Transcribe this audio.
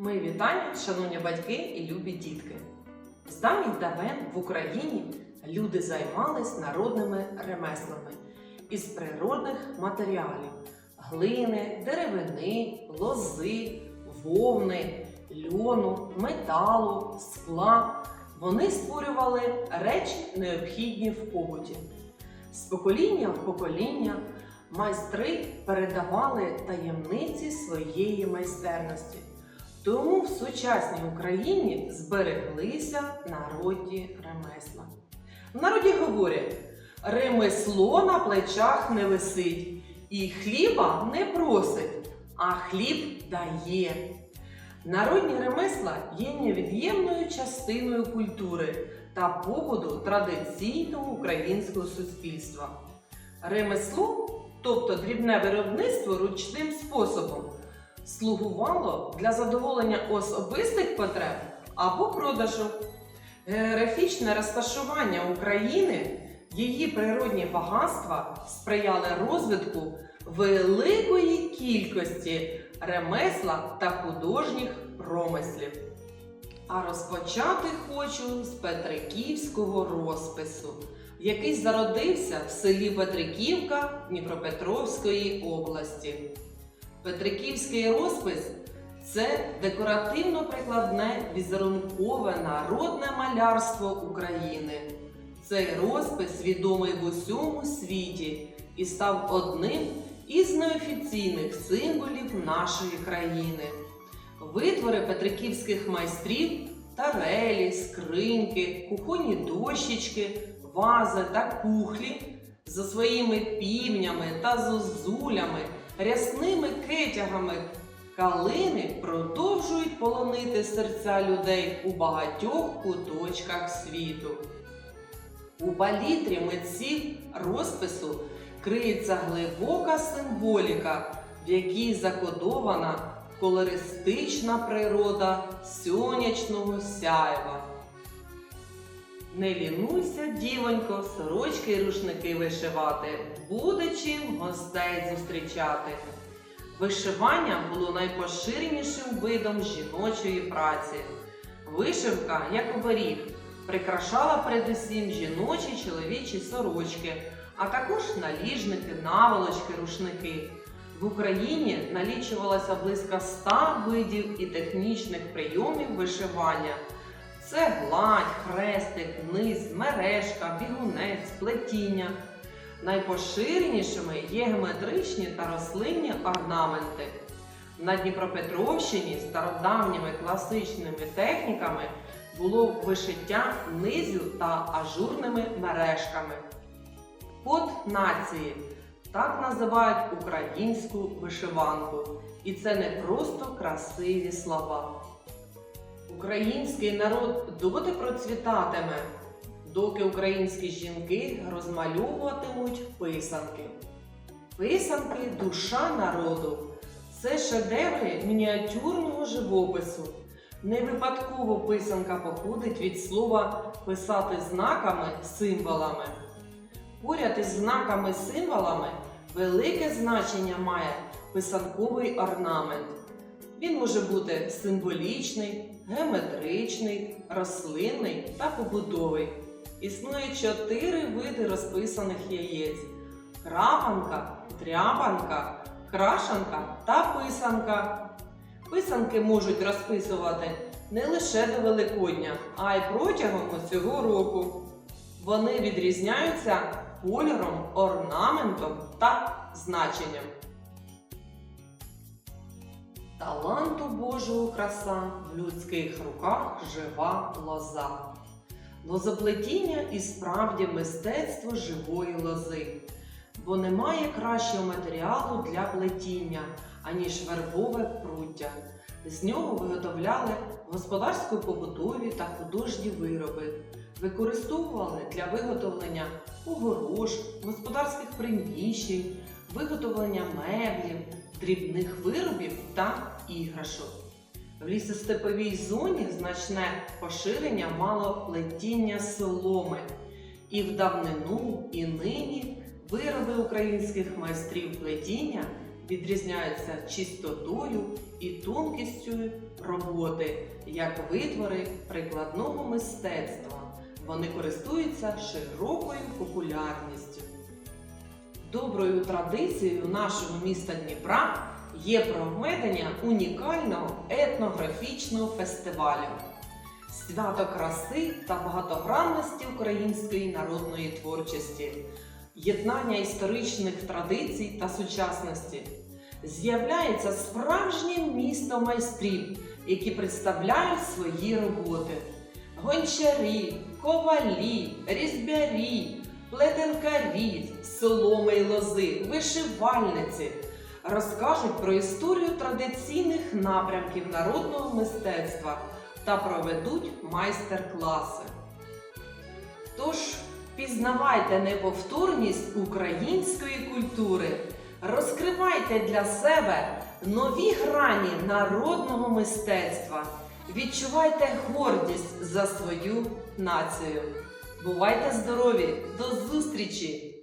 Мої вітання, шановні батьки і любі дітки. З давніх давен в Україні люди займались народними ремеслами із природних матеріалів глини, деревини, лози, вовни, льону, металу, скла. Вони створювали речі, необхідні в побуті. З покоління в покоління майстри передавали таємниці своєї майстерності. Тому в сучасній Україні збереглися народні ремесла. В народі говорять: ремесло на плечах не висить, і хліба не просить, а хліб дає. Народні ремесла є невід'ємною частиною культури та побуду традиційного українського суспільства. Ремесло, тобто дрібне виробництво ручним способом, слугувало для задоволення особистих потреб або продажу. Географічне розташування України, її природні багатства сприяли розвитку великої кількості ремесла та художніх промислів. А розпочати хочу з Петриківського розпису, який зародився в селі Петриківка Дніпропетровської області. Петриківський розпис це декоративно-прикладне візерункове народне малярство України. Цей розпис відомий в усьому світі і став одним із неофіційних символів нашої країни. Витвори петриківських майстрів, тарелі, скриньки, кухонні дощечки, вази та кухлі за своїми півнями та зозулями, рясними кетягами калини продовжують полонити серця людей у багатьох куточках світу. У палітрі митців розпису криється глибока символіка, в якій закодована колористична природа сонячного сяйва. Не лінуйся, дівонько, сорочки й рушники вишивати, буде чим гостей зустрічати. Вишивання було найпоширенішим видом жіночої праці. Вишивка, як оберіг, прикрашала передусім жіночі чоловічі сорочки, а також наліжники, наволочки, рушники. В Україні налічувалося близько ста видів і технічних прийомів вишивання. Це гладь, хрестик, низ, мережка, бігунець, плетіння. Найпоширенішими є геометричні та рослинні орнаменти. На Дніпропетровщині стародавніми класичними техніками було вишиття низю та ажурними мережками. Код нації так називають українську вишиванку. І це не просто красиві слова. Український народ доти процвітатиме, доки українські жінки розмальовуватимуть писанки. Писанки душа народу. Це шедеври мініатюрного живопису. Не випадково писанка походить від слова писати знаками, символами. Поряд із знаками символами велике значення має писанковий орнамент. Він може бути символічний, геометричний, рослинний та побудовий. Існує чотири види розписаних яєць: крапанка, тряпанка, крашанка та писанка. Писанки можуть розписувати не лише до Великодня, а й протягом усього року. Вони відрізняються кольором, орнаментом та значенням. Таланту Божого краса в людських руках жива лоза. Лозоплетіння і справді мистецтво живої лози, бо немає кращого матеріалу для плетіння, аніж вербове пруття. З нього виготовляли господарсько-побутові та художні вироби, використовували для виготовлення огорож, господарських приміщень, виготовлення меблів, дрібних виробів та іграшок. В лісостеповій зоні значне поширення мало плетіння соломи. І в давнину, і нині вироби українських майстрів плетіння відрізняються чистотою і тонкістю роботи, як витвори прикладного мистецтва. Вони користуються широкою популярністю. Доброю традицією нашого міста Дніпра є проведення унікального етнографічного фестивалю. Свято краси та багатогранності української народної творчості, єднання історичних традицій та сучасності. З'являється справжнє місто майстрів, які представляють свої роботи. Гончарі, ковалі, різьбярі, плетенкарі, соломи й лози, вишивальниці розкажуть про історію традиційних напрямків народного мистецтва та проведуть майстер-класи. Тож пізнавайте неповторність української культури, розкривайте для себе нові грані народного мистецтва, відчувайте гордість за свою націю. Бувайте здорові! До зустрічі!